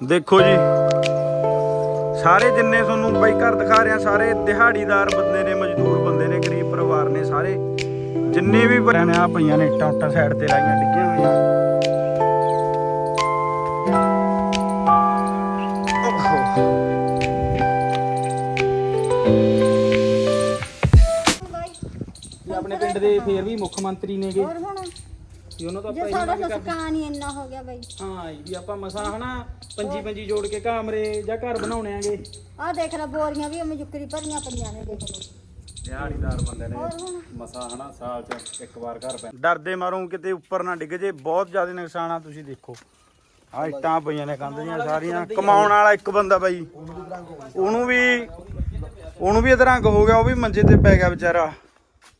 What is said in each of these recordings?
ਦੇਖੋ ਜੀ। ਸਾਰੇ ਜਿੰਨੇ ਤੁਹਾਨੂੰ ਬਾਈ ਘਰ ਦਿਖਾ ਰਿਹਾ ਸਾਰੇ ਦਿਹਾੜੀਦਾਰ ਬੰਦੇ ਨੇ ਮਜ਼ਦੂਰ ਬੰਦੇ ਨੇ ਗਰੀਬ ਪਰਿਵਾਰ ਨੇ ਸਾਰੇ ਜਿੰਨੇ ਵੀ ਨੇ ਆ ਪਈਆਂ ਨੇ ਇੱਟਾਂ ਉੱਟਾਂ ਸਾਈਡ ਤੇ ਲਾਈਆਂ ਡਿੱਗੀਆਂ ਹੋਈਆਂ। ਆਪਣੇ ਪਿੰਡ ਦੇ ਫੇਰ ਵੀ ਮੁੱਖ ਮੰਤਰੀ ਨੇਗੇ। ਵੀ ਉਹਨਾਂ ਤੋਂ ਜੇ ਆਪਾਂ ਸਾਡਾ ਇਹ ਵੀ ਕਰਦੇ ਨੁਕਸਾਨ ਹੀ ਇੰਨਾ ਹੋ ਗਿਆ ਬਈ। ਹਾਂ ਜੀ, ਵੀ ਆਪਾਂ ਮਸਾ ਹਨਾ ਪੰਜੀ ਪੰਜੀ ਜੋੜ ਕੇ ਕਾਮਰੇ ਜਾਂ ਘਰ ਬਣਾਉਣੇ ਆਂਗੇ। ਆਹ ਦੇਖ ਲੈ ਬੋਰੀਆਂ ਵੀ ਅਮੇ ਜੁਕਰੀ ਭਰੀਆਂ ਪਈਆਂ ਨੇ ਦੇਖ ਲਓ। ਦਿਹਾੜੀਦਾਰ ਬੰਦੇ ਨੇ। ਮਸਾ ਹਨਾ ਸਾਲ ਚ ਇੱਕ ਵਾਰ ਘਰ ਪੈਂਦਾ। ਡਰਦੇ ਮਾਰੋਂ ਕਿਤੇ ਉੱਪਰ ਨਾ ਡਿੱਗ ਜੇ ਬਹੁਤ ਜ਼ਿਆਦਾ ਨੁਕਸਾਨ ਆ ਤੁਸੀਂ ਦੇਖੋ। ਆ ਇੱਟਾਂ ਪਈਆਂ ਨੇ ਕੰਧ ਦੀਆਂ ਸਾਰੀਆਂ। ਕਮਾਉਣ ਵਾਲਾ ਇੱਕ ਬੰਦਾ ਬਾਈ। ਉਹਨੂੰ ਵੀ ਉਹਨੂੰ ਵੀ ਅਧਰੰਗ ਹੋ ਗਿਆ ਉਹ ਵੀ ਮੰਜੇ ਤੇ ਪੈ ਗਿਆ ਵਿਚਾਰਾ।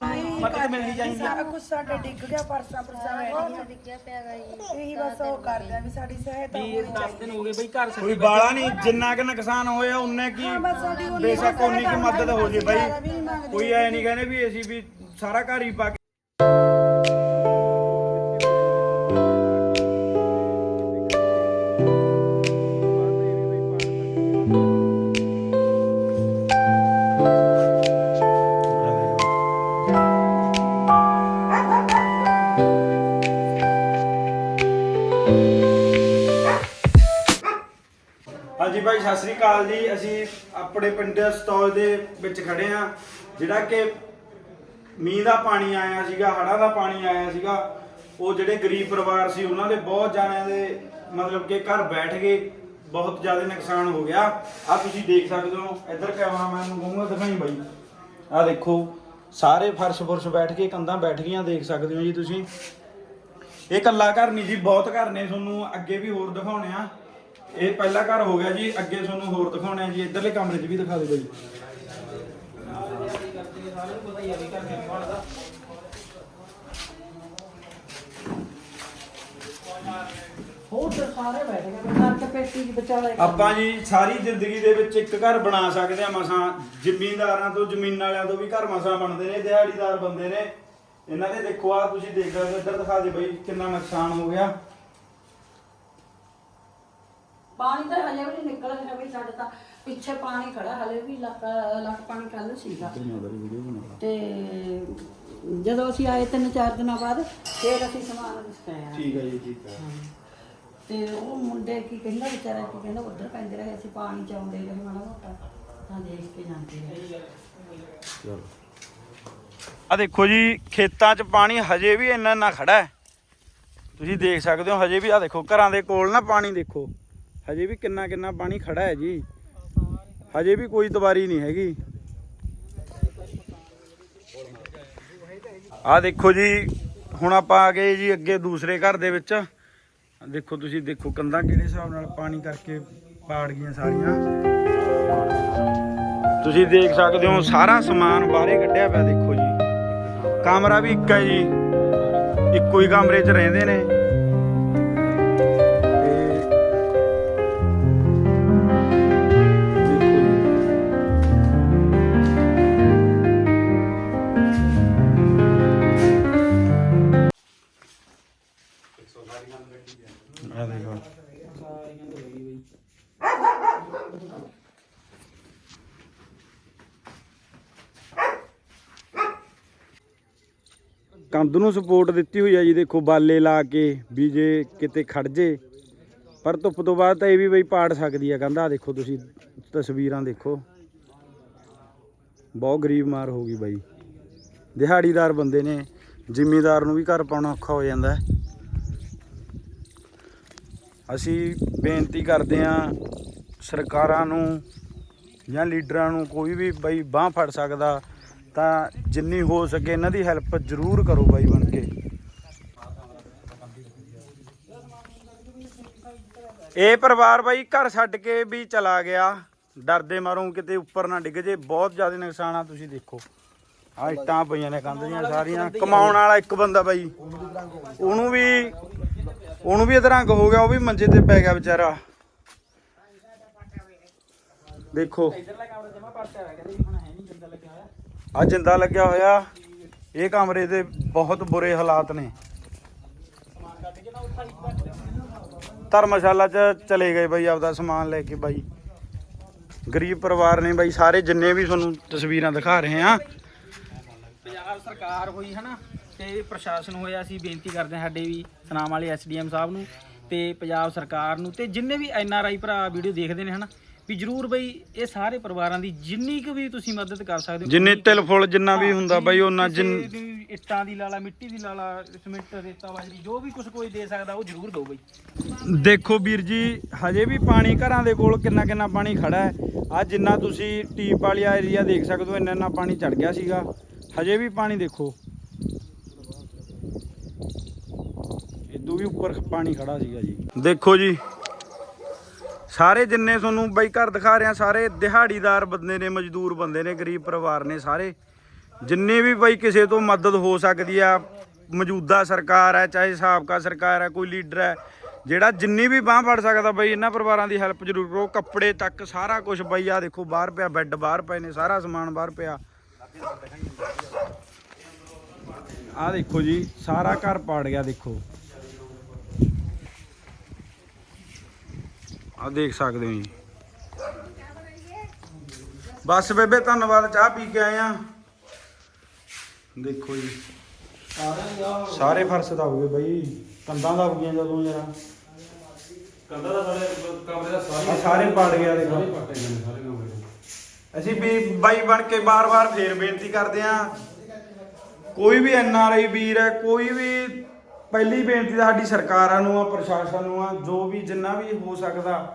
ਮਦਦ ਮਿਲਣੀ ਚਾਹੀਦੀ ਆ। ਸਾਰਾ ਕੁਝ ਸਾਡੇ ਡਿੱਗ ਗਿਆ ਪਰਸਾਂ ਪਰਸਾਂ ਬਹੁਤ ਡਿੱਗਿਆ ਪਿਆ ਗਾ ਜੀ ਇਹੀ ਬਸ ਉਹ ਕਰਦੇ ਆ ਵੀ ਸਾਡੀ ਸਹਾਇਤਾ ਵੀ 10 ਦਿਨ ਹੋ ਗਏ ਬਈ ਘਰ ਕੋਈ ਬਾਲਾ ਨਹੀਂ ਜਿੰਨਾ ਕਿ ਨੁਕਸਾਨ ਹੋਇਆ ਉਨੇ ਕੀ ਬੇਸ਼ੱਕ ਉਨੀ ਕੀ ਮਦਦ ਹੋ ਜੇ ਬਾਈ। ਕੋਈ ਐ ਨਹੀਂ ਕਹਿੰਦੇ ਵੀ ਅਸੀਂ ਵੀ ਸਾਰਾ ਘਰ ਹੀ ਪਾ ਕੇ ਹਾਂਜੀ ਭਾਈ, ਸਤਿ ਸ੍ਰੀ ਅਕਾਲ ਜੀ। ਅਸੀਂ ਆਪਣੇ ਪਿੰਡ ਸਤੌਜ ਦੇ ਵਿੱਚ ਖੜੇ ਆ ਜਿਹੜਾ ਕਿ ਮੀਂਹ ਦਾ ਪਾਣੀ ਆਇਆ ਸੀਗਾ, ਹੜ੍ਹਾਂ ਦਾ ਪਾਣੀ ਆਇਆ ਸੀਗਾ, ਉਹ ਜਿਹੜੇ ਗਰੀਬ ਪਰਿਵਾਰ ਸੀ, ਉਹਨਾਂ ਦੇ ਬਹੁਤ ਜਾਣਿਆਂ ਦੇ ਮਤਲਬ ਕਿ ਘਰ ਬੈਠ ਗਏ। ਬਹੁਤ ਜ਼ਿਆਦਾ ਨੁਕਸਾਨ ਹੋ ਗਿਆ। ਆ ਤੁਸੀਂ ਦੇਖ ਸਕਦੇ ਹੋ, ਇੱਧਰ ਕੈਮਰਾਮੈਨ ਨੂੰ ਕਹੂੰਗਾ ਦਿਖਾਈ ਬਾਈ ਆ ਦੇਖੋ, ਸਾਰੇ ਫਰਸ਼ ਫੁਰਸ਼ ਬੈਠ ਕੇ ਕੰਧਾਂ ਬੈਠ ਗਈਆਂ, ਦੇਖ ਸਕਦੇ ਹੋ ਜੀ ਤੁਸੀਂ। ਇਹ ਕੱਲਾ ਘਰ ਨਹੀਂ ਜੀ, ਬਹੁਤ ਘਰ ਨੇ, ਤੁਹਾਨੂੰ ਅੱਗੇ ਵੀ ਹੋਰ ਦਿਖਾਉਣੇ ਆ। ਇਹ ਪਹਿਲਾ ਘਰ ਹੋ ਗਿਆ ਜੀ ਅੱਗੇ ਤੁਹਾਨੂੰ ਹੋਰ ਦਿਖਾਉਣੇ ਆ ਜੀ ਇਧਰਲੇ ਕਮਰੇ 'ਚ ਵੀ ਦਿਖਾ ਦਿਓ ਬਾਈ ਹੋਰ ਤੇ ਸਾਰੇ ਬੈਠ ਗਏ ਨਰਕ ਪੇਟੀ ਚ ਵਿਚਾਲੇ ਆਪਾਂ ਜੀ ਸਾਰੀ ਜ਼ਿੰਦਗੀ ਦੇ ਵਿੱਚ ਇੱਕ ਘਰ ਬਣਾ ਸਕਦੇ ਆ ਮਸਾਂ ਜ਼ਿਮੀਂਦਾਰਾਂ ਤੋਂ ਜ਼ਮੀਨ ਵਾਲਿਆਂ ਤੋਂ ਵੀ ਘਰ ਮਸਾਂ ਬਣਦੇ ਨੇ ਦਿਹਾੜੀਦਾਰ ਬੰਦੇ ਨੇ। ਇਹਨਾਂ ਦੇ ਦੇਖੋ ਆ ਤੁਸੀਂ ਦੇਖ ਸਕਦੇ ਹੋ, ਇੱਧਰ ਦਿਖਾ ਦੇ ਬਾਈ ਕਿੰਨਾ ਨੁਕਸਾਨ ਹੋ ਗਿਆ। ਪਾਣੀ ਤਾਂ ਹਲੇ ਵੀ ਨਹੀਂ ਨਿਕਲ ਰਿਹਾ ਵੀ ਸਾਡੇ ਤਾਂ ਪਿੱਛੇ ਪਾਣੀ ਖੜਾ ਹਲੇ ਵੀ ਲੱਖ ਲੱਖ ਪਾਣੀ ਕੱਲ ਸੀਗਾ। ਤੇ ਜਦੋਂ ਅਸੀਂ ਆਏ ਤਿੰਨ ਚਾਰ ਦਿਨਾਂ ਬਾਅਦ ਫੇਰ ਅਸੀਂ ਸਮਾਨ ਲਿਖਾਇਆ ਠੀਕ ਹੈ ਜੀ ਠੀਕ ਹੈ। ਤੇ ਉਹ ਮੁੰਡੇ ਕੀ ਕਹਿੰਦਾ ਵਿਚਾਰਾ ਕੀ ਕਹਿੰਦਾ ਉੱਧਰ ਪੈਂਦੇ ਰਹੇ ਅਸੀਂ ਪਾਣੀ ਚ ਆਉਂਦੇ ਰਹੇ ਮਾੜਾ ਮੋਟਾ। ਤਾਂ ਦੇਖ ਕੇ ਜਾਂਦੇ ਰਹੇ। ਆ ਦੇਖੋ ਜੀ ਖੇਤਾਂ 'ਚ ਪਾਣੀ ਹਜੇ ਵੀ ਇੰਨਾ ਇੰਨਾ ਖੜਾ ਹੈ। ਤੁਸੀਂ ਦੇਖ ਸਕਦੇ ਹੋ ਹਜੇ ਵੀ ਆ ਦੇਖੋ ਘਰਾਂ ਦੇ ਕੋਲ ਨਾ ਪਾਣੀ ਦੇਖੋ। ਹਜੇ ਵੀ ਕਿੰਨਾ ਕਿੰਨਾ ਪਾਣੀ ਖੜਾ ਹੈ ਜੀ। ਹਜੇ ਵੀ ਕੋਈ ਤਵਾਰੀ ਨਹੀਂ ਹੈਗੀ। ਆ ਦੇਖੋ ਜੀ, ਹੁਣ ਆਪਾਂ ਆ ਗਏ ਜੀ ਅੱਗੇ ਦੂਸਰੇ ਘਰ ਦੇ ਵਿੱਚ। ਦੇਖੋ ਤੁਸੀਂ, ਦੇਖੋ ਕੰਧਾਂ ਕਿਹੜੇ ਹਿਸਾਬ ਨਾਲ ਪਾਣੀ ਕਰਕੇ ਪਾੜ ਗਈਆਂ ਸਾਰੀਆਂ। ਤੁਸੀਂ ਦੇਖ ਸਕਦੇ ਹੋ, ਸਾਰਾ ਸਮਾਨ ਬਾਹਰੇ ਕੱਢਿਆ ਪਿਆ ਦੇਖੋ ਜੀ। ਕਮਰਾ ਵੀ ਇੱਕ ਹੈ ਜੀ। ਇੱਕੋ ਹੀ ਕਮਰੇ 'ਚ ਰਹਿੰਦੇ ਨੇ। ਕੰਧ ਨੂੰ ਸਪੋਰਟ ਦਿੱਤੀ ਹੋਈ ਹੈ ਜੀ, ਦੇਖੋ ਬਾਲੇ ਲਾ ਕੇ ਵੀ ਜੇ ਕਿਤੇ ਖੜ ਜੇ। ਪਰ ਧੁੱਪ ਤੋਂ ਬਾਅਦ ਤਾਂ ਇਹ ਵੀ ਬਈ ਪਾੜ ਸਕਦੀ ਹੈ ਕੰਧ। ਆ ਦੇਖੋ ਤੁਸੀਂ ਤਸਵੀਰਾਂ ਦੇਖੋ। ਬਹੁਤ ਗਰੀਬ ਮਾਰ ਹੋ ਗਈ ਬਾਈ। ਦਿਹਾੜੀਦਾਰ ਬੰਦੇ ਨੇ, ਜ਼ਿਮੀਦਾਰ ਨੂੰ ਵੀ ਘਰ ਪਾਉਣਾ ਔਖਾ ਹੋ ਜਾਂਦਾ ਅਸੀਂ ਬੇਨਤੀ ਕਰਦੇ ਹਾਂ, ਸਰਕਾਰਾਂ ਨੂੰ ਜਾਂ ਲੀਡਰਾਂ ਨੂੰ ਕੋਈ ਵੀ ਬਈ ਬਾਹ ਫੜ ਸਕਦਾ ਤਾਂ ਜਿੰਨੀ ਹੋ ਸਕੇ ਇਹਨਾਂ ਦੀ ਹੈਲਪ ਜ਼ਰੂਰ ਕਰੋ ਬਾਈ ਬਣ ਕੇ। ਇਹ ਪਰਿਵਾਰ ਬਾਈ ਘਰ ਛੱਡ ਕੇ ਵੀ ਚਲਾ ਗਿਆ। ਡਰਦੇ ਮਾਰੋਂ ਕਿਤੇ ਉੱਪਰ ਨਾ ਡਿੱਗ ਜੇ, ਬਹੁਤ ਜ਼ਿਆਦਾ ਨੁਕਸਾਨ ਆ, ਤੁਸੀਂ ਦੇਖੋ। ਆ ਇੱਟਾਂ ਪਈਆਂ ਨੇ ਕੰਧ ਦੀਆਂ ਸਾਰੀਆਂ। ਕਮਾਉਣ ਵਾਲਾ ਇੱਕ ਬੰਦਾ ਬਾਈ। ਉਹਨੂੰ ਵੀ ਉਹਨੂੰ ਵੀ ਅਧਰੰਗ ਹੋ ਗਿਆ, ਉਹ ਵੀ ਮੰਜੇ ਤੇ ਪੈ ਗਿਆ ਵਿਚਾਰਾ। ਦੇਖੋ। ਇਧਰਲਾ ਕਮਰਾ ਜਮਾ ਪਰਚਾ ਹੋਇਆ ਕਹਿੰਦੇ ਹੁਣ ਹੈ ਨਹੀਂ ਜਿੰਦਾ ਲੱਗਿਆ ਹੋਇਆ ਆ ਜਿੰਦਾ ਲੱਗਿਆ ਹੋਇਆ। ਇਹ ਕਮਰੇ ਦੇ ਬਹੁਤ ਬੁਰੇ ਹਾਲਾਤ ਨੇ। ਧਰਮਸ਼ਾਲਾ ਚ ਚਲੇ ਗਏ ਬਾਈ, ਆਪਦਾ ਸਮਾਨ ਲੈ ਕੇ ਬਾਈ। ਗਰੀਬ ਪਰਿਵਾਰ ਨੇ ਬਾਈ, ਸਾਰੇ ਜਿੰਨੇ ਵੀ ਤੁਹਾਨੂੰ ਤਸਵੀਰਾਂ ਦਿਖਾ ਰਹੇ ਆ ਪੰਜਾਬ ਸਰਕਾਰ ਹੋਈ ਹਨਾ, ਤੇ ਪ੍ਰਸ਼ਾਸਨ ਹੋਇਆ, ਅਸੀਂ ਬੇਨਤੀ ਕਰਦੇ ਹਾਂ ਸਾਡੇ ਵੀ ਸਨਾਮ ਵਾਲੇ ਐਸਡੀਐਮ ਸਾਹਿਬ ਨੂੰ ਤੇ ਪੰਜਾਬ ਸਰਕਾਰ ਨੂੰ ਤੇ ਜਿੰਨੇ ਵੀ ਐਨ ਆਰ ਆਈ ਭਰਾ ਵੀਡੀਓ ਦੇਖਦੇ ਨੇ ਹਨਾ ਵੀ ਜਰੂਰ ਬਈ ਇਹ ਸਾਰੇ ਪਰਿਵਾਰਾਂ ਦੀ ਜਿੰਨੀ ਕੁ ਵੀ ਤੁਸੀਂ ਮਦਦ ਕਰ ਸਕਦੇ ਹੋ ਜਿੰਨੇ ਤਿਲ ਫੁੱਲ ਜਿੰਨਾ ਵੀ ਹੁੰਦਾ ਬਾਈ ਉਹਨਾਂ ਕਿਸੇ ਜਿੰਨ ਇੱਟਾਂ ਦੀ ਲਾਲਾ ਮਿੱਟੀ ਦੀ ਲਾਲਾ ਸਿਮੈਂਟ ਰੇਤਾ ਬਾਜਰੀ ਜੋ ਵੀ ਕੁਝ ਕੋਈ ਦੇ ਸਕਦਾ ਉਹ ਜਰੂਰ ਦਿਓ ਬਈ। ਦੇਖੋ ਵੀਰ ਜੀ ਹਜੇ ਵੀ ਪਾਣੀ ਘਰਾਂ ਦੇ ਕੋਲ ਕਿੰਨਾ ਕਿੰਨਾ ਪਾਣੀ ਖੜਾ ਹੈ। ਆ ਜਿੰਨਾ ਤੁਸੀਂ ਟੀਪ ਵਾਲਿਆ ਏਰੀਆ ਦੇਖ ਸਕਦੇ ਹੋ ਇੰਨਾ ਇੰਨਾ ਪਾਣੀ ਚੜ ਗਿਆ ਸੀਗਾ। ਹਜੇ ਵੀ ਪਾਣੀ ਦੇਖੋ। ਇਦੋਂ ਵੀ ਉੱਪਰ ਪਾਣੀ ਖੜਾ ਸੀਗਾ ਜੀ। ਦੇਖੋ ਜੀ ਸਾਰੇ ਜਿੰਨੇ ਤੁਹਾਨੂੰ ਬਈ ਘਰ ਦਿਖਾ ਰਿਹਾ, ਸਾਰੇ ਦਿਹਾੜੀਦਾਰ ਬੰਦੇ ਨੇ, ਮਜ਼ਦੂਰ ਬੰਦੇ ਨੇ, ਗਰੀਬ ਪਰਿਵਾਰ ਨੇ ਸਾਰੇ। ਜਿੰਨੇ ਵੀ ਬਈ ਕਿਸੇ ਤੋਂ ਮਦਦ ਹੋ ਸਕਦੀ ਆ, ਮੌਜੂਦਾ ਸਰਕਾਰ ਹੈ ਚਾਹੇ ਸਾਬਕਾ ਸਰਕਾਰ ਹੈ ਕੋਈ ਲੀਡਰ ਹੈ ਜਿਹੜਾ ਜਿੰਨੀ ਵੀ ਬਾਹ ਫੜ ਸਕਦਾ ਬਈ, ਇਹਨਾਂ ਪਰਿਵਾਰਾਂ ਦੀ ਹੈਲਪ ਜ਼ਰੂਰ ਕਰੋ। ਕੱਪੜੇ ਤੱਕ ਸਾਰਾ ਕੁਝ ਬਈ ਆ ਦੇਖੋ, ਬਾਹਰ ਪਿਆ, ਬੈੱਡ ਬਾਹਰ ਪਏ ਨੇ, ਸਾਰਾ ਸਮਾਨ ਬਾਹਰ ਪਿਆ। ਆ ਦੇਖੋ ਜੀ, ਸਾਰਾ ਘਰ ਪਾੜ ਗਿਆ, ਦੇਖੋ। ਆ ਦੇਖ ਸਕਦੇ ਹੋ ਜੀ। ਬਸ ਬੇਬੇ ਧੰਨਵਾਦ ਚਾਹ ਪੀ ਕੇ ਆਏ ਆ ਦੇਖੋ ਜੀ ਸਾਰੇ ਫਰਸ਼ ਦਾ ਹੋ ਗਏ ਬਈ। ਕੰਧਾਂ ਦਾ ਹੋ ਗਈਆਂ ਜਦੋਂ ਯਾਰ। ਕੰਦਾ ਦਾ ਸਾਡੇ ਕਮਰੇ ਦਾ ਸਾਰੀ ਸਾਰੇ ਪਾੜ ਗਿਆ ਦੇਖੋ। ਸਾਰੇ ਪੱਟੇ ਗਏ ਨੇ ਸਾਰੇ ਕਮਰੇ ਦੇ। ਅਸੀਂ ਵੀ ਬਾਈ ਬਣ ਕੇ ਬਾਰ-ਬਾਰ ਫੇਰ ਬੇਨਤੀ ਕਰਦੇ ਆਂ ਕੋਈ ਵੀ ਐਨ ਆਰ ਆਈ ਵੀਰ ਹੈ ਕੋਈ ਵੀ ਪਹਿਲੀ ਬੇਨਤੀ ਤਾਂ ਸਾਡੀ ਸਰਕਾਰਾਂ ਨੂੰ ਆ, ਪ੍ਰਸ਼ਾਸਨ ਨੂੰ ਆ, ਜੋ ਵੀ ਜਿੰਨਾ ਵੀ ਹੋ ਸਕਦਾ,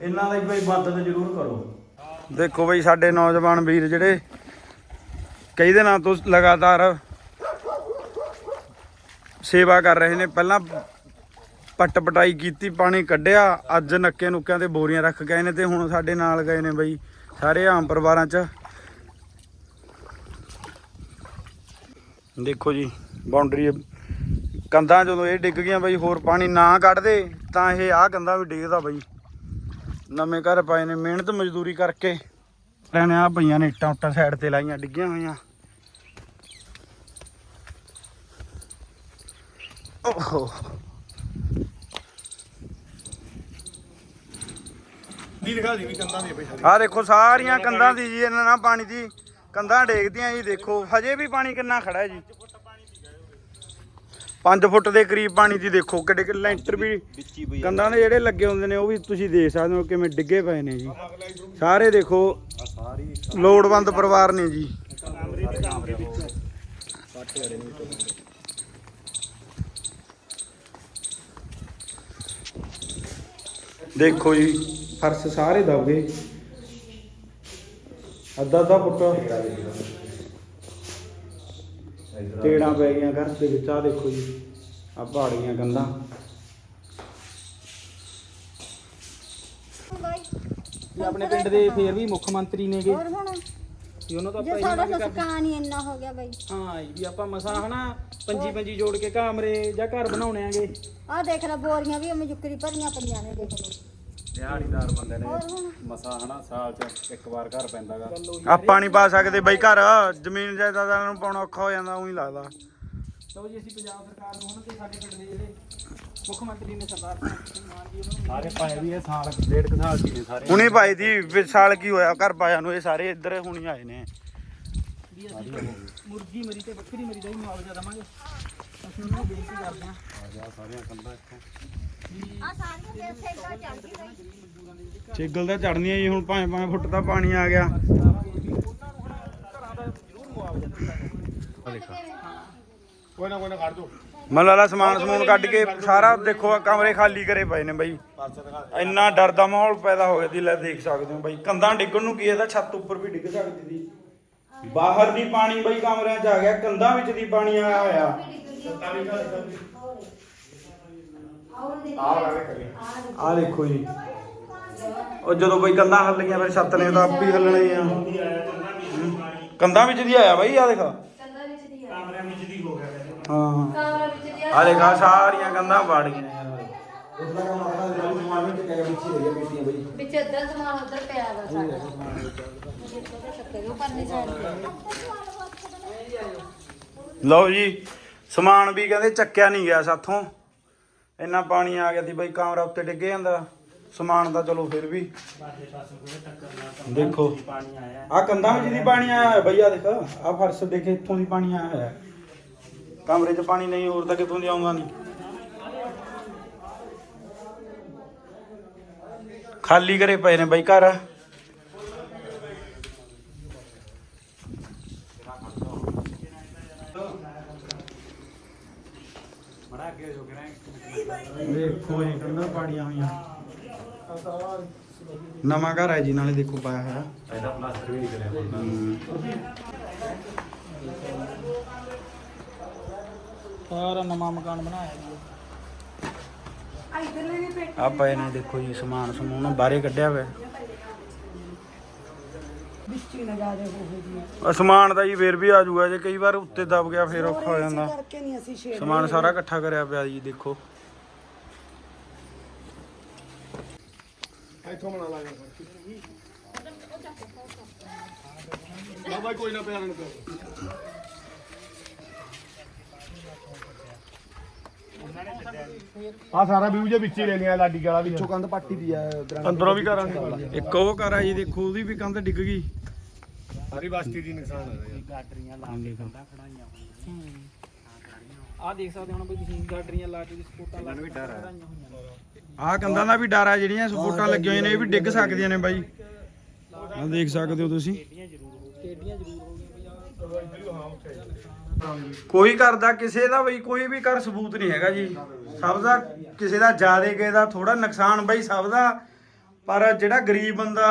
ਇਹਨਾਂ ਦੀ ਬਈ ਮਦਦ ਜ਼ਰੂਰ ਕਰੋ। ਦੇਖੋ ਬਈ, ਸਾਡੇ ਨੌਜਵਾਨ ਵੀਰ ਜਿਹੜੇ ਕਈ ਦਿਨਾਂ ਤੋਂ ਲਗਾਤਾਰ ਸੇਵਾ ਕਰ ਰਹੇ ਨੇ। ਪਹਿਲਾਂ ਪੱਟ ਪਟਾਈ ਕੀਤੀ, ਪਾਣੀ ਕੱਢਿਆ, ਅੱਜ ਨੱਕੇ ਨੁੱਕਿਆਂ ਤੇ ਬੋਰੀਆਂ ਰੱਖ ਗਏ ਨੇ ਤੇ ਹੁਣ ਸਾਡੇ ਨਾਲ ਗਏ ਨੇ ਬਈ, ਸਾਰੇ ਆਮ ਪਰਿਵਾਰਾਂ ਚ। ਦੇਖੋ ਜੀ ਬਾਉਂਡਰੀ ਕੰਧਾਂ ਜਦੋਂ ਇਹ ਡਿੱਗ ਗਈਆਂ ਬਈ ਹੋਰ ਪਾਣੀ ਨਾ ਕੱਢਦੇ ਤਾਂ ਇਹ ਆਹ ਕੰਧਾਂ ਵੀ ਡਿੱਗਦਾ ਬਈ। ਨਵੇਂ ਘਰ ਪਾਏ ਨੇ ਮਿਹਨਤ ਮਜ਼ਦੂਰੀ ਕਰਕੇ। ਲੈਣੇ ਆ ਪਈਆਂ ਨੇ ਇੱਟਾਂ ਉੱਟਾਂ ਸਾਈਡ ਤੇ ਲਾਈਆਂ ਡਿੱਗੀਆਂ ਹੋਈਆਂ। ਓਹੋ। ਦੀ ਦਿਖਾ ਦੀ ਵੀ ਕੰਦਾ ਦੀ ਬਈ ਆ ਦੇਖੋ ਸਾਰੀਆਂ ਕੰਧਾਂ ਦੀ ਜੀ ਇਹਨਾਂ ਨਾਲ ਪਾਣੀ ਦੀ ਕੰਧਾਂ ਡੇਗਦੀਆਂ ਜੀ ਦੇਖੋ। ਹਜੇ ਵੀ ਪਾਣੀ ਕਿੰਨਾ ਖੜਾ ਹੈ ਜੀ। 5 ਫੁੱਟ ਦੇ ਕਰੀਬ ਪਾਣੀ ਦੀ ਦੇਖੋ ਕਿੱਡੇ ਕਿ ਲੈਂਟਰ ਵੀ ਕੰਧਾਂ ਦੇ ਜਿਹੜੇ ਲੱਗੇ ਹੁੰਦੇ ਨੇ ਉਹ ਵੀ ਤੁਸੀਂ ਦੇਖ ਸਕਦੇ ਹੋ ਕਿਵੇਂ ਡਿੱਗੇ ਪਏ ਨੇ ਜੀ। ਸਾਰੇ ਦੇਖੋ ਲੋੜਵੰਦ ਪਰਿਵਾਰ ਨੇ ਜੀ। ਦੇਖੋ ਜੀ। ਫਰਸ਼ ਸਾਰੇ ਦਬਗੇ ਅੱਧਾ ਅੱਧਾ ਫੁੱਟ। ਤੇੜਾਂ ਪੈ ਗਈਆਂ ਘਰ ਦੇ ਵਿੱਚ ਆ ਦੇਖੋ ਜੀ ਆ ਪਹਾੜੀਆਂ ਕੰਧਾਂ। ਵੀ ਆਪਣੇ ਪਿੰਡ ਦੇ ਫੇਰ ਵੀ ਮੁੱਖ ਮੰਤਰੀ ਨੇਗੇ। ਹੋਰ ਹੁਣ? ਵੀ ਉਹਨਾਂ ਤੋਂ ਜੇ ਆਪਾਂ ਸਾਡਾ ਇਹ ਵੀ ਕਰਦੇ ਨੁਕਸਾਨ ਹੀ ਇੰਨਾ ਹੋ ਗਿਆ ਬਈ। ਹਾਂ ਜੀ, ਵੀ ਆਪਾਂ ਮਸਾਂ ਹਨਾ ਪੰਜੀ ਪੰਜੀ ਜੋੜ ਕੇ ਕਮਰੇ ਜਾਂ ਘਰ ਬਣਾਉਣੇ ਆਂਗੇ। ਆਹ ਦੇਖ ਲੈ ਬੋਰੀਆਂ ਵੀ ਅਮੇ ਜੁਕਰੀ ਭਰੀਆਂ ਪਈਆਂ ਨੇ ਦੇਖ ਲਓ। ਦਿਹਾੜੀਦਾਰ ਬੰਦੇ ਨੇ। ਹੋਰ ਹੁਣ ਮਸਾ ਹਨਾ ਸਾਲ ਚ ਇੱਕ ਵਾਰ ਘਰ ਪੈਂਦਾਗਾ। ਆਪਾਂ ਨਹੀਂ ਪਾ ਸਕਦੇ ਬਈ ਘਰ ਜ਼ਮੀਨ ਜਾਇਦਾਦਾਂ ਨੂੰ ਪਾਉਣਾ ਔਖਾ ਹੋ ਜਾਂਦਾ ਉਹੀ ਲੱਗਦਾ। ਲਓ ਜੀ ਅਸੀਂ ਪੰਜਾਬ ਸਰਕਾਰ ਨੂੰ ਉਹਨਾਂ ਤੇ ਸਾਡੇ ਪਿੰਡ ਦੇ ਜਿਹੜੇ ਮੁੱਖ ਮੰਤਰੀ ਨੇ ਸਰਦਾਰ ਸਿੰਘ ਮਾਨ ਜੀ ਉਹਨਾਂ ਨੂੰ ਸਾਰੇ ਪਾਏ ਵੀ ਇਹ ਸਾਲ ਡੇਢ ਕੁ ਸਾਲ ਸੀ ਨੇ ਸਾਰੇ। ਹੁਣੇ ਪਾਈ ਦੀ ਵੀ ਸਾਲ ਕੀ ਹੋਇਆ ਘਰ ਪਾਇਆ ਨੂੰ ਇਹ ਸਾਰੇ ਇੱਧਰ ਹੁਣੀ ਆਏ ਨੇ। ਵੀ ਅਸੀਂ ਮੁਰਗੀ ਮਰੀ ਤੇ ਬੱਕਰੀ ਮਰੀ ਦਾ ਵੀ ਮੁਆਵਜ਼ਾ ਦੇਵਾਂਗੇ। ਅਸੀਂ ਉਹਨਾਂ ਨੂੰ ਬੇਨਤੀ ਕਰਦੇ ਹਾਂ। ਆ ਸਾਰੀਆਂ ਕੰਦਾ ਇੱਥੋਂ। ਆ ਸਾਰੀਆਂ ਦੇ ਛੇਗਲ ਚੜਨੀ ਜੀ ਹੁਣ 5-5 ਫੁੱਟ ਤਾਂ ਪਾਣੀ ਆ ਗਿਆ। ਦਾ ਕੋਈ ਨਾ ਕੋਈ ਨਾ ਕੱਢ ਦੋ ਮਤਲਬ ਵਾਲਾ ਸਮਾਨ ਸਮੂਨ ਕੱਢ ਕੇ ਸਾਰਾ ਦੇਖੋ ਆਹ ਕਮਰੇ ਖਾਲੀ ਕਰੇ ਪਏ ਨੇ ਬਾਈ। ਪਰਚਾ ਦਿਖਾ ਇੰਨਾ ਡਰ ਦਾ ਮਾਹੌਲ ਪੈਦਾ ਹੋ ਗਿਆ ਦੀ ਲੈ ਦੇਖ ਸਕਦੇ ਹੋ ਬਾਈ। ਕੰਧਾਂ ਡਿੱਗਣ ਨੂੰ ਕੀ ਇਹਦਾ ਛੱਤ ਉੱਪਰ ਵੀ ਡਿੱਗ ਸਕਦੀ ਸੀ। ਬਾਹਰ ਦੀ ਪਾਣੀ ਬਾਈ ਕਮਰਿਆਂ 'ਚ ਆ ਗਿਆ ਕੰਧਾਂ ਵਿੱਚ ਦੀ ਪਾਣੀ ਆਇਆ ਹੋਇਆ। ਆ ਦੇਖੋ ਜੀ। ਉਹ ਜਦੋਂ ਬਈ ਕੰਧਾਂ ਹੱਲ ਗਈਆਂ ਫਿਰ ਛੱਤ ਨੇ ਤਾਂ ਆਪ ਹੀ ਹੱਲਣਾ ਹੀ ਆ ਹੂੰ। ਕੰਧਾਂ ਵਿੱਚ ਦੀ ਆਇਆ ਬਾਈ ਆ ਦੇਖ। ਹਾਂ ਆ ਦੇਖ ਆਹ ਸਾਰੀਆਂ ਕੰਧਾਂ ਪਾੜ ਗਈਆਂ ਯਾਰ ਉਸਦਾ ਕੰਮ ਆਪਣਾ ਜਿਹੜਾ ਸਮਾਨ ਵਿੱਚ ਕਹਿ ਪਿੱਛੇ ਰਹੀ ਬੇਟੀਆਂ ਬਾਈ। ਵਿੱਚ ਅੱਧਾ ਸਮਾਨ ਉੱਧਰ ਪਿਆ ਵਾ ਸਾਡਾ। ਉਹ ਪਰਲੀ ਸਾਈਡ ਤੇ ਲਓ ਜੀ ਸਮਾਨ ਵੀ ਕਹਿੰਦੇ ਚੱਕਿਆ ਨਹੀਂ ਗਿਆ ਸਾਥੋਂ। ਇੰਨਾ ਪਾਣੀ ਆ ਗਿਆ ਸੀ ਬਈ ਕਮਰਾ ਉੱਤੇ ਡਿੱਗ ਜਾਂਦਾ ਸਮਾਨ ਤਾਂ ਚਲੋ ਫਿਰ ਵੀ। ਦੇਖੋ ਆ ਕੰਧਾਂ ਵਿੱਚ ਦੀ ਪਾਣੀ ਆਇਆ ਹੋਇਆ ਬਈ ਆ ਦੇਖ ਆ ਫਰਸ਼ ਦੇਖੇ ਇੱਥੋਂ ਦੀ ਪਾਣੀ ਆਇਆ ਹੋਇਆ। ਕਮਰੇ 'ਚ ਪਾਣੀ ਨਹੀਂ ਹੋਰ ਤਾਂ ਕਿਤੋਂ ਦੀ ਆਉਂਦਾ ਨਹੀਂ ਖਾਲੀ ਕਰੇ ਪਏ ਨੇ ਬਈ ਘਰ। ਦੇਖੋ ਇਹ ਕੰਧਾਂ ਪਾੜੀਆਂ ਹੋਈਆਂ। ਨਵਾਂ ਘਰ ਹੈ ਜੀ ਨਾਲੇ ਦੇਖੋ ਪਾਇਆ ਹੋਇਆ। ਇਹਦਾ ਪਲਾਸਟਰ ਵੀ ਨਹੀਂ ਕਰਿਆ ਸਾਰਾ ਨਵਾਂ ਮਕਾਨ ਬਣਾਇਆ ਜੀ। ਆ ਪਏ ਨੇ ਦੇਖੋ ਜੀ ਸਮਾਨ ਸਮੂਨ ਬਾਹਰੇ ਕੱਢਿਆ ਹੋਇਆ। ਆ ਸਮਾਨ ਤਾਂ ਜੀ ਫੇਰ ਵੀ ਆ ਜਾਊਗਾ ਜੇ ਕਈ ਵਾਰ ਉੱਤੇ ਦਬ ਗਿਆ ਫੇਰ ਔਖਾ ਹੋ ਜਾਂਦਾ। ਸਮਾਨ ਸਾਰਾ ਇਕੱਠਾ ਕਰਿਆ ਪਿਆ ਜੀ ਦੇਖੋ। ਆ ਸਾਰਾ ਵਿਊ ਜੇ ਵਿੱਚ ਹੀ ਲੈ ਲਿਆ ਲਾਡੀ ਵਾਲਾ ਵੀ। ਕੰਧ ਪੱਟੀ ਦੀ ਆ ਅੰਦਰੋਂ ਵੀ ਕਰਾਂਗੇ। ਇੱਕ ਉਹ ਘਰ ਆ ਜੀ ਦੇਖੋ ਉਹਦੀ ਵੀ ਕੰਧ ਡਿੱਗ ਗਈ। ਸਾਰੀ ਬਸਤੀ ਦੀ ਨੁਕਸਾਨ ਆ ਗਾਡਰੀਆਂ ਲਾ ਕੇ ਕੰਧਾਂ ਖੜਾਈਆਂ ਹੋਈਆਂ। ਆ ਦੇਖ ਸਕਦੇ ਹੋ ਹੁਣ ਬਈ ਤੁਸੀਂ ਗਾਡਰੀਆਂ ਲਾ ਕੇ ਸਪੋਰਟਾਂ ਲਾ ਕੇ ਖੜਾਈਆਂ ਹੋਈਆਂ ਨੇ। ਆ ਕੰਧਾਂ ਦਾ ਵੀ ਡਰ ਆ ਜਿਹੜੀਆਂ ਸਪੋਰਟਾਂ ਲੱਗੀਆਂ ਹੋਈਆਂ ਨੇ ਇਹ ਵੀ ਡਿੱਗ ਸਕਦੀਆਂ ਨੇ ਬਾਈ। ਆ ਦੇਖ ਸਕਦੇ ਹੋ ਤੁਸੀਂ। ਕੋਈ ਘਰ ਦਾ ਕਿਸੇ ਦਾ ਬਈ ਕੋਈ ਵੀ ਘਰ ਸਬੂਤ ਨਹੀਂ ਹੈਗਾ ਜੀ। ਸਭ ਦਾ ਕਿਸੇ ਦਾ ਜ਼ਿਆਦੇ ਕਿਸੇ ਦਾ ਥੋੜਾ ਨੁਕਸਾਨ ਬਈ ਸਭ ਦਾ ਪਰ ਜਿਹੜਾ ਗਰੀਬ ਬੰਦਾ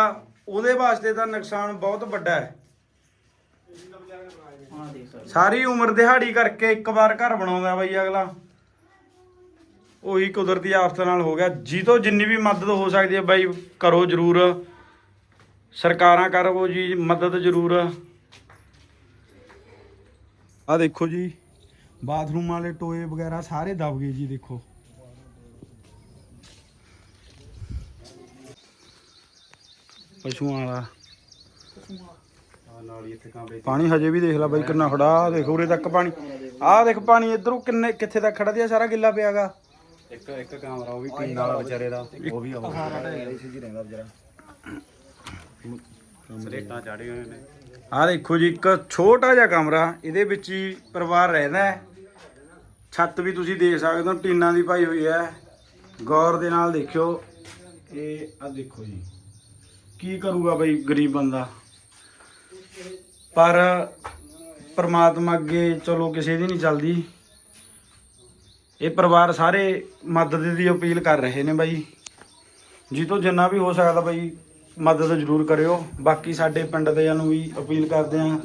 ਉਹਦੇ ਵਾਸਤੇ ਤਾਂ ਨੁਕਸਾਨ ਬਹੁਤ ਵੱਡਾ ਹੈ। ਸਾਰੀ ਉਮਰ ਦਿਹਾੜੀ ਕਰਕੇ ਇੱਕ ਵਾਰ ਘਰ ਬਣਾਉਂਦਾ ਬਈ ਅਗਲਾ। ਉਹੀ ਕੁਦਰਤੀ ਆਫਤ ਨਾਲ ਹੋ ਗਿਆ। ਜੀ ਤੋਂ ਜਿੰਨੀ ਵੀ ਮਦਦ ਹੋ ਸਕਦੀ ਹੈ ਬਾਈ, ਕਰੋ ਜਰੂਰ। ਸਰਕਾਰਾਂ ਕਰੋ ਜੀ, ਮਦਦ ਜਰੂਰ। ਆ ਦੇਖੋ ਜੀ, ਬਾਥਰੂਮ ਵਾਲੇ ਟੋਏ ਵਗੈਰਾ ਸਾਰੇ ਦਬ ਗਏ ਜੀ, ਦੇਖੋ। ਪਸ਼ੂਆਂ ਵਾਲਾ। ਪਾਣੀ ਹਜੇ ਵੀ ਦੇਖ ਲੈ ਬਾਈ, ਕਿੰਨਾ ਖੜਾ। ਦੇਖ, ਉਰੇ ਤੱਕ ਪਾਣੀ। ਆਹ ਦੇਖ ਪਾਣੀ, ਇਧਰੋਂ ਕਿੰਨੇ, ਕਿੱਥੇ ਤੱਕ ਖੜਾ ਦਿਆ ਸਾਰਾ ਗਿੱਲਾ ਪਿਆਗਾ ਇੱਕ ਇੱਕ ਕਮਰਾ ਉਹ ਵੀ ਟੀਨ ਵਾਲਾ ਵਿਚਾਰੇ ਦਾ। ਉਹ ਵੀ ਆਉਂਦਾ ਸਲੇਟਾਂ ਚਾੜੇ ਹੋਏ ਨੇ। ਆਹ ਦੇਖੋ ਜੀ ਇੱਕ ਛੋਟਾ ਜਿਹਾ ਕਮਰਾ ਇਹਦੇ ਵਿੱਚ ਹੀ ਪਰਿਵਾਰ ਰਹਿੰਦਾ ਹੈ। ਛੱਤ ਵੀ ਤੁਸੀਂ ਦੇਖ ਸਕਦੇ ਹੋ ਟੀਨਾਂ ਦੀ ਪਾਈ ਹੋਈ ਹੈ। ਗੌਰ ਦੇ ਨਾਲ ਦੇਖਿਓ। ਇਹ ਆ ਦੇਖੋ ਜੀ ਕੀ ਕਰੂਗਾ ਬਈ ਗਰੀਬ ਬੰਦਾ? ਪਰ ਪਰਮਾਤਮਾ ਅੱਗੇ ਚਲੋ ਕਿਸੇ ਦੀ ਨਹੀਂ ਚੱਲਦੀ। ਇਹ ਪਰਿਵਾਰ ਸਾਰੇ ਮਦਦ ਦੀ ਅਪੀਲ ਕਰ ਰਹੇ ਨੇ ਬਾਈ। ਜੀ ਤੋਂ ਜਿੰਨਾ ਵੀ ਹੋ ਸਕਦਾ ਬਾਈ, ਮਦਦ ਜ਼ਰੂਰ ਕਰਿਓ। ਬਾਕੀ ਸਾਡੇ ਪਿੰਡ ਦੇ ਨੂੰ ਵੀ ਅਪੀਲ ਕਰਦੇ ਆਂ।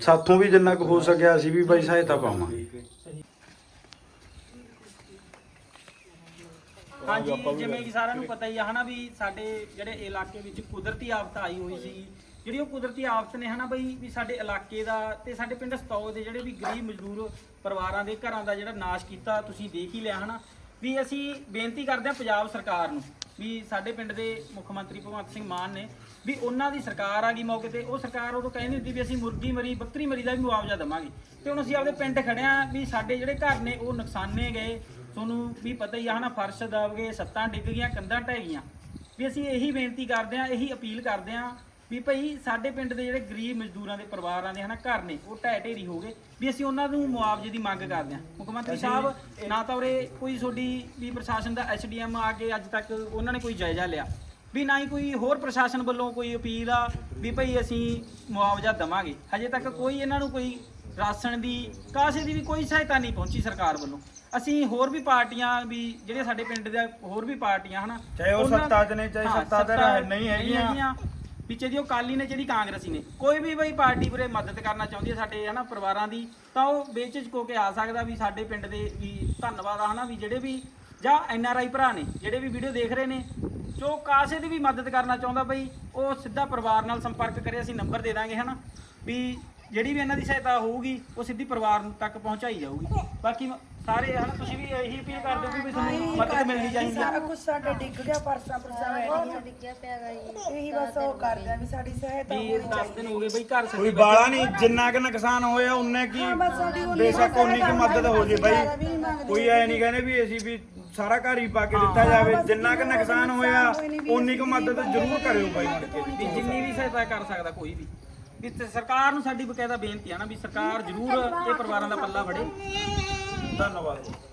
ਸਾਥੋਂ ਵੀ ਜਿੰਨਾ ਕੁ ਹੋ ਸਕਿਆ ਅਸੀਂ ਵੀ ਬਾਈ ਸਹਾਇਤਾ ਪਾਵਾਂਗੇ। ਹਾਂਜੀ, ਜਿਵੇਂ ਕਿ ਸਾਰਿਆਂ ਨੂੰ ਪਤਾ ਹੀ ਆ ਹਨਾ ਵੀ ਸਾਡੇ ਜਿਹੜੇ ਇਲਾਕੇ ਵਿੱਚ ਕੁਦਰਤੀ ਆਫਤ ਆਈ ਹੋਈ ਸੀ ਜਿਹੜੀ ਉਹ ਕੁਦਰਤੀ ਆਫਤ ਨੇ ਹਨਾ ਬਈ, ਵੀ ਸਾਡੇ ਇਲਾਕੇ ਦਾ ਤੇ ਸਾਡੇ ਪਿੰਡ ਸਤੌ ਦੇ ਜਿਹੜੇ ਵੀ ਗਰੀਬ ਮਜ਼ਦੂਰ ਪਰਿਵਾਰਾਂ ਦੇ ਘਰਾਂ ਦਾ ਜਿਹੜਾ ਨਾਸ਼ ਕੀਤਾ, ਤੁਸੀਂ ਦੇਖ ਹੀ ਲਿਆ ਹਨਾ, ਵੀ ਅਸੀਂ ਬੇਨਤੀ ਕਰਦੇ ਹਾਂ ਪੰਜਾਬ ਸਰਕਾਰ ਨੂੰ, ਵੀ ਸਾਡੇ ਪਿੰਡ ਦੇ ਮੁੱਖ ਮੰਤਰੀ ਭਗਵੰਤ ਸਿੰਘ ਮਾਨ ਨੇ, ਵੀ ਉਹਨਾਂ ਦੀ ਸਰਕਾਰ ਆ ਗਈ ਮੌਕੇ ਤੇ, ਉਹ ਸਰਕਾਰ ਉਦੋਂ ਕਹਿੰਦੀ ਹੁੰਦੀ ਵੀ ਅਸੀਂ ਮੁਰਗੀ ਮਰੀ, ਬੱਕਰੀ ਮਰੀ ਦਾ ਵੀ ਮੁਆਵਜ਼ਾ ਦੇਵਾਂਗੇ, ਤੇ ਹੁਣ ਅਸੀਂ ਆਪਦੇ ਪਿੰਡ ਖੜਿਆ ਵੀ ਸਾਡੇ ਜਿਹੜੇ ਘਰ ਨੇ ਉਹ ਨੁਕਸਾਨੇ ਗਏ, ਤੁਹਾਨੂੰ ਵੀ ਪਤਾ ਹੀ ਆ ਹਨਾ, ਫਰਸ਼ ਦਬ ਗਏ, ਸੱਤਾਂ ਡਿੱਗ ਗਈਆਂ, ਕੰਧਾਂ ਢਹਿ ਗਈਆਂ, ਵੀ ਅਸੀਂ ਇਹੀ ਬੇਨਤੀ ਕਰਦੇ ਹਾਂ, ਇਹੀ ਅਪੀਲ ਕਰਦੇ ਹਾਂ ਵੀ ਭਈ ਸਾਡੇ ਪਿੰਡ ਦੇ ਜਿਹੜੇ ਗਰੀਬ ਮਜ਼ਦੂਰਾਂ ਦੇ ਪਰਿਵਾਰਾਂ ਦੇ ਹਨਾ ਘਰ ਨੇ ਉਹ ਢਹਿ ਢੇਰੀ ਹੋ ਗਏ। ਵੀ ਅਸੀਂ ਉਹਨਾਂ ਨੂੰ ਮੁਆਵਜ਼ੇ ਦੀ ਮੰਗ ਕਰਦੇ ਹਾਂ। ਮੁੱਖ ਮੰਤਰੀ ਸਾਹਿਬ ਨਾ ਤਾਂ ਉਰੇ ਕੋਈ ਤੁਹਾਡੀ ਵੀ ਪ੍ਰਸ਼ਾਸਨ ਦਾ ਐਸਡੀਐਮ ਆ ਕੇ ਅੱਜ ਤੱਕ ਉਹਨਾਂ ਨੇ ਕੋਈ ਜਾਇਜ਼ਾ ਲਿਆ। ਵੀ ਨਾ ਹੀ ਕੋਈ ਹੋਰ ਪ੍ਰਸ਼ਾਸਨ ਵੱਲੋਂ ਕੋਈ ਅਪੀਲ ਆ ਵੀ ਭਈ ਅਸੀਂ ਮੁਆਵਜ਼ਾ ਦਵਾਂਗੇ। ਹਜੇ ਤੱਕ ਕੋਈ ਇਹਨਾਂ ਨੂੰ ਕੋਈ ਰਾਸ਼ਨ ਦੀ ਕਾਸੇ ਦੀ ਵੀ ਕੋਈ ਸਹਾਇਤਾ ਨਹੀਂ ਪਹੁੰਚੀ ਸਰਕਾਰ ਵੱਲੋਂ। ਅਸੀਂ ਹੋਰ ਵੀ ਪਾਰਟੀਆਂ ਵੀ ਜਿਹੜੇ ਸਾਡੇ ਪਿੰਡ ਦੇ ਹੋਰ ਵੀ ਪਾਰਟੀਆਂ ਹਨਾ ਚਾਹੇ ਉਹ ਸੱਤਾ 'ਚ ਨੇ, ਚਾਹੇ ਸੱਤਾ ਸੱਤਾ ਨਹੀਂ ਹੈਗੀਆਂ। ਵਿੱਚ ਦੀ ਉਹ ਕਾਲੀ ਨੇ, ਜਿਹੜੀ ਕਾਂਗਰਸੀ ਨੇ। ਕੋਈ ਵੀ ਬਈ ਪਾਰਟੀ ਪੂਰੇ ਮਦਦ ਕਰਨਾ ਚਾਹੁੰਦੀ ਹੈ ਸਾਡੇ, ਹਨਾ, ਪਰਿਵਾਰਾਂ ਦੀ, ਤਾਂ ਉਹ ਬੇਚਿਜਕ ਹੋ ਕੇ ਆ ਸਕਦਾ ਵੀ ਸਾਡੇ ਪਿੰਡ ਦੇ ਵੀ ਧੰਨਵਾਦ ਆ, ਹਨਾ, ਵੀ ਜਿਹੜੇ ਵੀ ਜਾਂ ਐਨ ਆਰ ਆਈ ਭਰਾ ਨੇ, ਜਿਹੜੇ ਵੀ ਵੀਡੀਓ ਦੇਖ ਰਹੇ ਨੇ, ਜੋ ਕਾਸੇ ਦੀ ਵੀ ਮਦਦ ਕਰਨਾ ਚਾਹੁੰਦਾ ਬਈ, ਉਹ ਸਿੱਧਾ ਪਰਿਵਾਰ ਨਾਲ ਸੰਪਰਕ ਕਰੇ, ਅਸੀਂ ਨੰਬਰ ਦੇ ਦਾਂਗੇ, ਹਨਾ, ਵੀ ਜਿਹੜੀ ਵੀ ਇਹਨਾਂ ਦੀ ਸਹਾਇਤਾ ਹੋਊਗੀ, ਉਹ ਸਿੱਧੀ ਪਰਿਵਾਰ ਤੱਕ ਪਹੁੰਚਾਈ ਜਾਊਗੀ। ਬਾਕੀ ਸਾਰੇ ਹਨਾ ਤੁਸੀਂ ਵੀ ਇਹੀ ਅਪੀਲ ਕਰਦੇ ਹੋ ਵੀ ਤੁਹਾਨੂੰ ਮਦਦ ਮਿਲਣੀ ਚਾਹੀਦੀ ਹੈ ਸਾਰਾ ਕੁਝ ਸਾਡਾ ਡਿੱਗ ਗਿਆ ਪਰਸਾਂ ਪਰਸਾਂ ਬਹੁਤ ਡਿੱਗਿਆ ਪਿਆ ਗਾ ਜੀ ਇਹੀ ਬਸ ਉਹ ਕਰਦੇ ਆ ਵੀ ਸਾਡੀ ਸਹਾਇਤਾ ਵੀ 10 ਦਿਨ ਹੋ। ਗਏ ਬਈ ਘਰ ਕੋਈ ਬਾਲਾ ਨਹੀਂ ਜਿੰਨਾ ਕਿ ਨੁਕਸਾਨ ਹੋਇਆ ਉਨੇ ਕੀ ਬੇਸ਼ੱਕ ਉਨੀ ਕੀ ਮਦਦ ਹੋ ਜੇ ਬਾਈ। ਕੋਈ ਐ ਨਹੀਂ ਕਹਿੰਦੇ ਵੀ ਅਸੀਂ ਵੀ ਸਾਰਾ ਘਰ ਹੀ ਪਾ ਕੇ ਦਿੱਤਾ ਜਾਵੇ ਜਿੰਨਾ ਕਿ ਨੁਕਸਾਨ ਹੋਇਆ ਉਨੀ ਕੁ ਮਦਦ ਜ਼ਰੂਰ ਕਰਿਓ ਬਾਈ। ਵੀ ਜਿੰਨੀ ਵੀ ਸਹਾਇਤਾ ਕਰ ਸਕਦਾ ਕੋਈ ਵੀ। ਵੀ ਸਰਕਾਰ ਨੂੰ ਸਾਡੀ ਬਕਾਇਦਾ ਬੇਨਤੀ ਆ ਨਾ ਵੀ ਸਰਕਾਰ ਜ਼ਰੂਰ ਇਹ ਪਰਿਵਾਰਾਂ ਦਾ ਪੱਲਾ ਫੜੇ। ਧੰਨਵਾਦ।